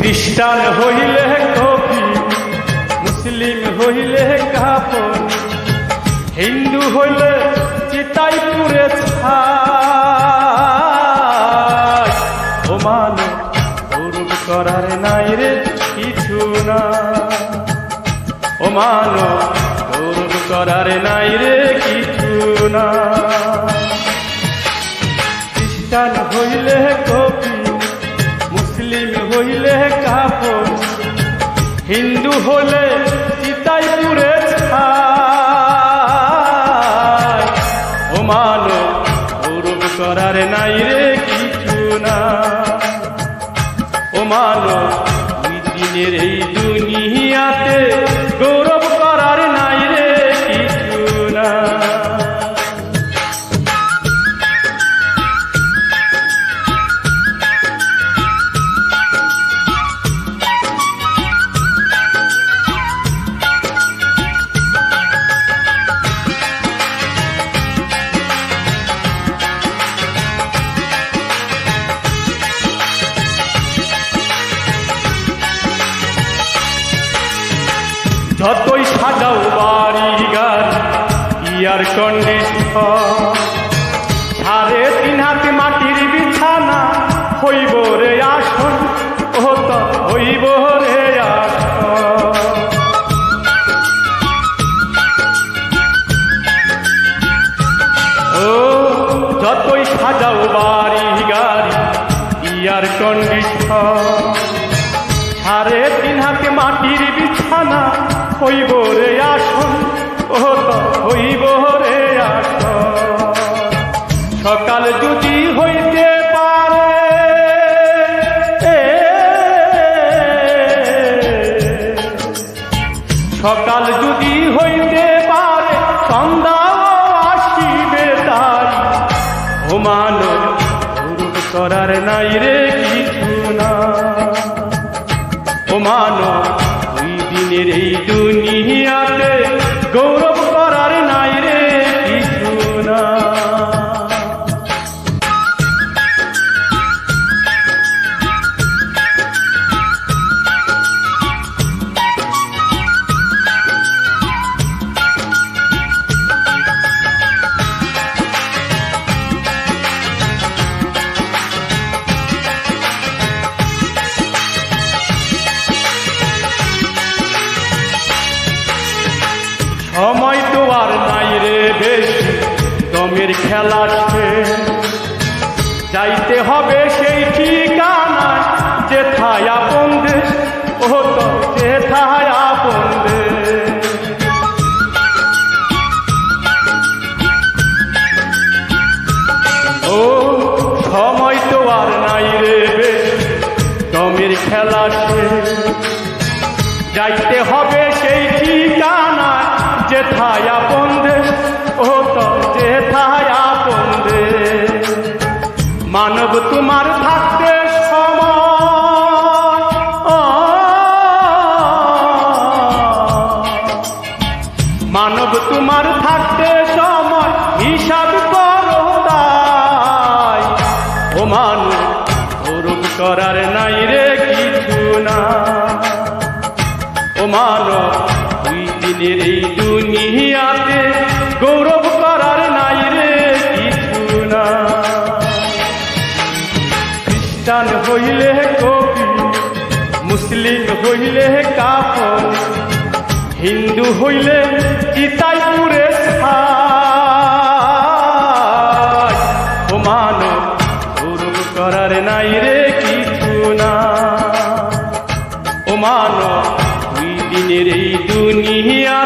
খ্রিস্টান হইলে কবি, মুসলিম হইলে কাপড় হিন্দু হইলে চিতাই পুরে ও গৌরব করার নাই রে কিছু না। ও মানো গৌরব করার নাই রে কিছু না। খ্রিস্টান হইলে কবি মুসলিম হইলে কাপড়। হিন্দু হলে চিতাই পুরে ও গৌরব করার নাই রে কিছু না। ও মানো দুই দিনের এই দুনিয়াতে গৌরব যতই সাজাও বাড়ি গাড়ি ইয়ার কন্ডিশন সাড়ে তিন হাতে মাটির বিছানা, হইব রে আসন, ও তো হইব রে ও, যতই সাজাও বাড়ি গাড়ি ইয়ার কন্ডিশন সাড়ে তিন হাতে মাটির বিছানা হইব রে আসন ও হইব রে আসন। সকাল যদি হইতে পারে সকাল যদি হইতে পারে, সন্ধ্যা আসিবে তাই। ও করার নাই রে কিছু না। ও দুই দিনের এই দুনিয়াতে দমের খেলা। যাইতে হবে সেই ঠিকানায়, যেথায় আপন দেশ, ও তো যেথায় আপন দেশ ও, সময় তো আর নাই রে বেশি দমের খেলা। যাইতে হবে সেই ঠিকানা যেথায় আপন দেশ মানব তোমার থাকতে সময়। মানব তোমার থাকতে সময়, হিসাব করো তাই ও মানুষ গৌরব করার নাই রে কিছু না। ও মানো দুই দিনের এই দুনিয়াতে খ্রিস্টান হইলে কবি, মুসলিম হইলে কাপড় হিন্দু হইলে চিতাই পুরে ছাই। ও মানো গৌরব করার নাই রে কিছু না ও মানো দুই দিনের এই দুনিয়া